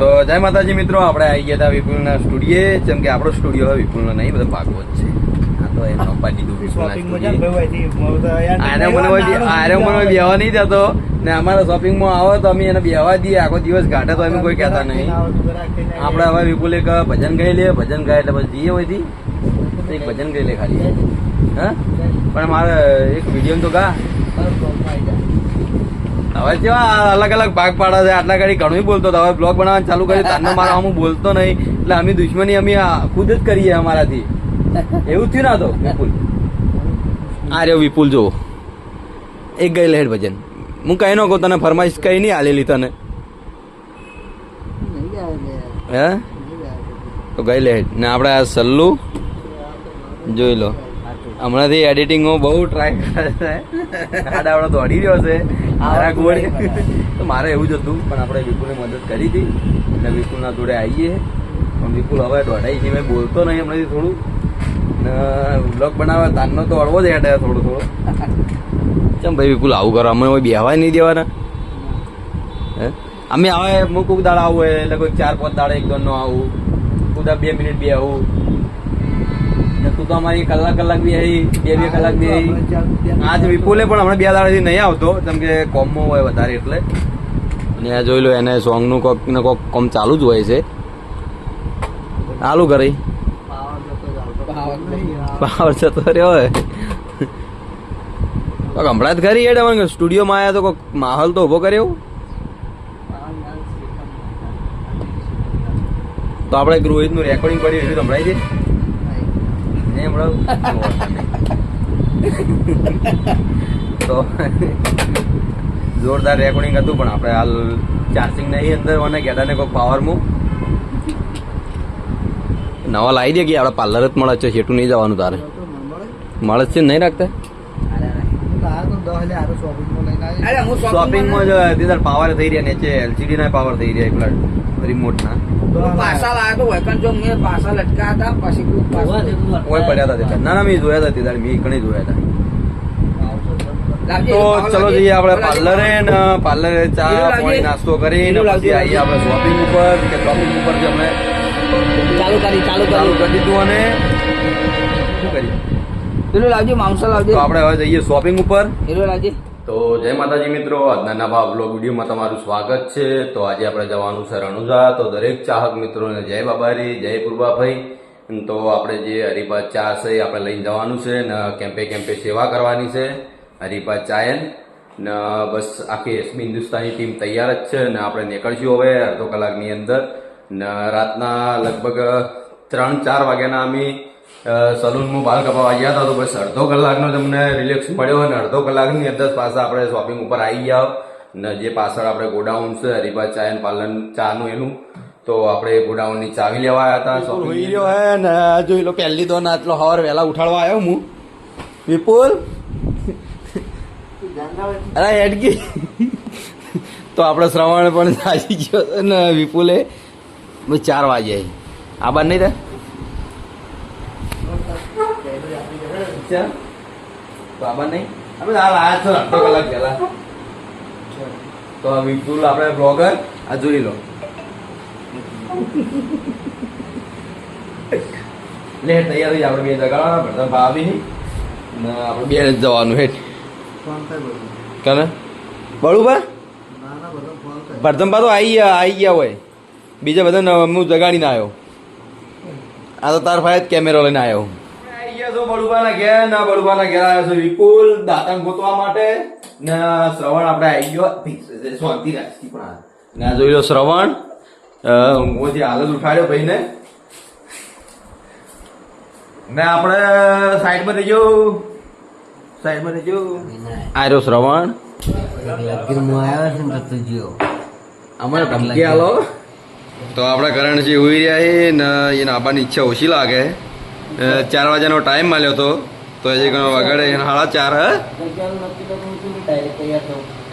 તો જય માતાજી મિત્રો આપણે આવી ગયા હતા વિપુલના સ્ટુડિયે. જેમ કે આપણો સ્ટુડિયો હોય વિપુલનો નહીં બધો ભાગવત છે. તો એ અપાઈ દીધું આને મને બેહવા નહીં દેતો. ને અમારા શોપિંગમાં આવો તો અમે એને બેહવા દઈએ આખો દિવસ ગાંઠે તો અમે કોઈ કહેતા નહીં. આપણે હવે વિપુલ એક ભજન ગાઈ લે ભજન ગાય એટલે પછી જઈએ હોયથી એક ભજન ગાઈ લે ખાલી. હા? પણ મારે એક વીડિયો તો ગા. હવે કેવા અલગ અલગ ભાગ પાડે છે, આટલા ઘડી ઘણું બોલતો હતો. હવે બ્લોગ બનાવવાનું ચાલુ કર્યું, તારનો મારા હું બોલતો નહીં. એટલે અમે દુશ્મની, અમે ખુદ જ કરીએ અમારાથી. એવું થયું ના તો, વિપુલ? આ રહ્યો વિપુલ જો એક ગઈ લહેર ભજન. હું કહી નો કહું તને ફરમાઈશ કઈ નહીં આલેલી તને. હે? તો ગઈ લહેર ને આપણે આ સલ્લુ, જોઈ લો. હમણાંથી એડિટિંગમાં બહુ ટ્રાય કરે છે. આડાવડો દોડી રહ્યો છે. મારા ગોળી. તો મારે એવું જ હતું પણ આપણે વિપુલને મદદ કરી હતી. એટલે વિપુલના જોડે આવીએ પણ વિપુલ હવે દોઢાઈ છે. મેં બોલતો નહીં હમણાંથી થોડું. ને બ્લોગ બનાવે તાનનો તો અડવો જ હેઠે થોડો થોડો. ચમ ભાઈ વિપુલ આવું કરો અમે કોઈ બેહવા નહીં દેવાના. હે? અમે હવે હું કોઈક દાડા આવું હોય એટલે કોઈ ચાર પાંચ દાડા એક દોડનો આવું. કુદા બે મિનિટ બે આવું ને તું તો અમારી કલાક કલાક બી આવી બે બે કલાક બી આવી આજ વિપુલે પણ હમણાં બે દાડાથી નહીં આવતો, કેમ કે કોમમાં હોય વધારે એટલે. અને આ જોઈ લો, એને સોંગનું કોક ને કોક કોમ ચાલુ જ હોય છે. ચાલુ કરી. પાવર જતો રહ્યો હોય. તો હમણાં જ કરી એડ હવે સ્ટુડિયોમાં આવ્યા તો કોક માહોલ તો ઊભો કર્યો. તો આપણે ગૃહિતનું રેકોર્ડિંગ કર્યું એટલું સંભળાય છે. સંભળાવું તો જોરદાર રેકોર્ડિંગ હતું પણ આપણે હાલ ચાર્જિંગ નહીં અંદર મને કહેતા ને કોઈ મૂક નવા લાવી દે કે આપણે પાર્લર જ મળે છે છેટું નહીં જવાનું તારે. મળે. છે નહીં રાખતા? શોપિંગમાં જો તે પાવર થઈ રહ્યા નીચે એલસીડી ના પાવર થઈ રહ્યા પેલા રિમોટ ના. પાછા લાયા તો વૈકન જો મેં પાછા લટકા હતા પછી કોઈ પડ્યા હતા ના ના મેં જોયા હતા તે મેં ઘણી જોયા હતા. તો ચલો જઈએ આપણે પાર્લરે ને પાર્લરે ચા પાણી નાસ્તો કરીને પછી આવીએ આપણે શોપિંગ ઉપર કે શોપિંગ ઉપર જે અમે ચાલુ કરી ચાલુ ચાલુ કરી દીધું અને શું કરીએ? પેલું લાવજો માংস લાવજો. તો આપણે હવે જઈએ શોપિંગ ઉપર. પેલું લાવજે. તો જય માતાજી મિત્રો, આજના નવા બ્લોગ વિડીયોમાં તમારું સ્વાગત છે. તો આજે આપણે જવાનું છે રણુજા. તો દરેક ચાહક મિત્રોને જય બાબારી, જય પૂર્વાભાઈ. તો આપણે જે હરિભા ચા છે એ આપણે લઈને જવાનું છે ને કેમ્પે કેમ્પે સેવા કરવાની છે. હરિભા ચાયન. ને બસ આખી એસબી હિન્દુસ્તાની ટીમ તૈયાર જ છે ને આપણે નીકળશું હવે અડધો કલાકની અંદર. ને રાતના લગભગ ત્રણ ચાર વાગ્યાના અમે સલૂનમાં બાલ કપાવા ગયા હતા તો બસ અડધો કલાકનો તમને રિલેક્સ મળ્યો અને અડધો કલાકની અંદર પાછા આપણે શોપિંગ ઉપર આવી ગયા. ને જે પાછળ આપણે ગોડાઉન છે હરિભા ચાયન પાલન ચાનું એનું તો આપણે ગોડાઉનની ચાવી લેવા આવ્યા હતા શોપિંગ રહ્યો હે ને જોઈ લો પહેલી તો ના આટલો હવાર વહેલા ઉઠાડવા આવ્યો હું. વિપુલ? અરે હેડકી. તો આપણે શ્રવણ પણ સાચી ગયો ને વિપુલે. ચાર વાગે આ બાર નહીં થાય? તો આમાં નહીં? આપણે હાલ આયા છો અડધો કલાક પહેલા. તો આ વિપુલ આપણે બ્લોગર આ જોઈ લો. લે તૈયાર આપણે બે જગાડવાના ભરતા ભાવી ને આપણે બે જ જવાનું હેઠ. કને? બળુબા ભરતંબા તો આવી ગયા આવી ગયા હોય. બીજા બધા હું જગાડીને આવ્યો આ તો તાર ફાયદ કેમેરો લઈને આવ્યો છો બળુબાના ઘેર શ્રવણ શ્રવણ. અમારે તો આપણે કરણજી ઉઈ રહ્યા ને એને આવવાની ઈચ્છા ઓછી લાગે. ચાર વાગ્યાનો ટાઈમ મળ્યો તો. તો હજી ઘણો વગાડે સાડા ચાર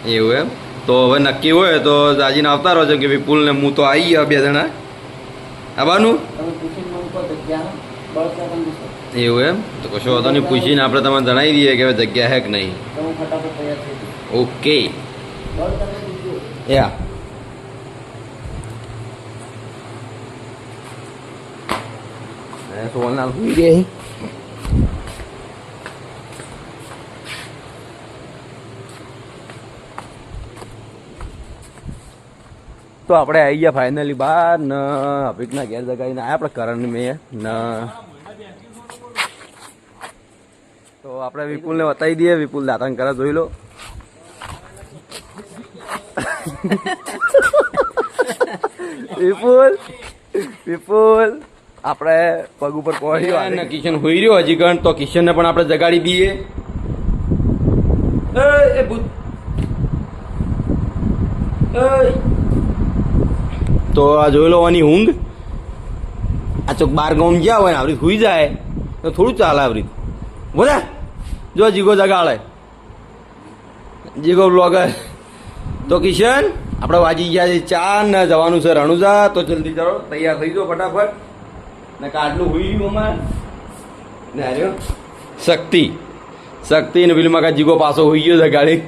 એવું એમ? તો હવે નક્કી હોય તો જાજીને આવતા રહો છો કે વિપુલ ને હું તો આવી ગયા બે જણા. આવવાનું એવું એમ? તો કશો વાંધો નહીં. પૂછીને આપણે તમને જણાવી દઈએ કે હવે જગ્યા હે કે નહીં. ઓકે યા અને સોલના સુઈ ગયા તો આપણે આવી ગયા ફાઇનલી બહાર. ન અભિકના ઘેર જગાવીને આવ્યા આપણે કરણ મેં. તો આપણે વિપુલને બતાવી દઈએ. વિપુલ દાતન કરે જોઈ લો. વિપુલ વિપુલ. આપણે પગ ઉપર પહોંચ્યો કિશન હોઈ રહ્યો હજી ગણ તો કિશનને પણ આપણે જગાડી દઈએ એ, એ ભૂત. તો આ જોઈ લો આની ઊંઘ. આ ચોક બાર ગામ ગયા હોય ને આવરી સુઈ જાય તો થોડું ચાલે આવરી બોલે જો જીગો જગાડે. જીગો બ્લોગર તો કિશન આપણે વાજી ગયા છે ચાર ને જવાનું છે રણુજા તો જલ્દી ચાલો તૈયાર થઈ જાઓ ફટાફટ. ને કાટલું હુઈ અમાર? ને શક્તિ. શક્તિ ને પેલી માકા જીગો પાછો હોઈ ગયો છે ગાડી.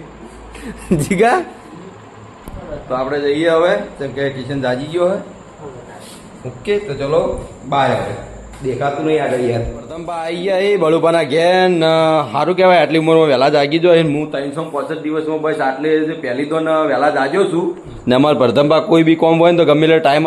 જીગા? તો આપણે જઈએ હવે. જેમ કે કિશન જાજી ગયો હવે ઓકે, તો ચલો બાય દેખાતું નહીં આગળ યાર. પ્રથમ બા આવી ગયા એ બળુપાના ઘેર સારું કહેવાય, આટલી ઉંમરમાં વહેલા જાગી જો હું ત્રણસો પોસઠ દિવસમાં બસ આટલે પહેલી તો વહેલા જાગ્યો છું. ને અમારે પ્રથમ કોઈ બી કોમ હોય ને તો ગમે ટાઈમ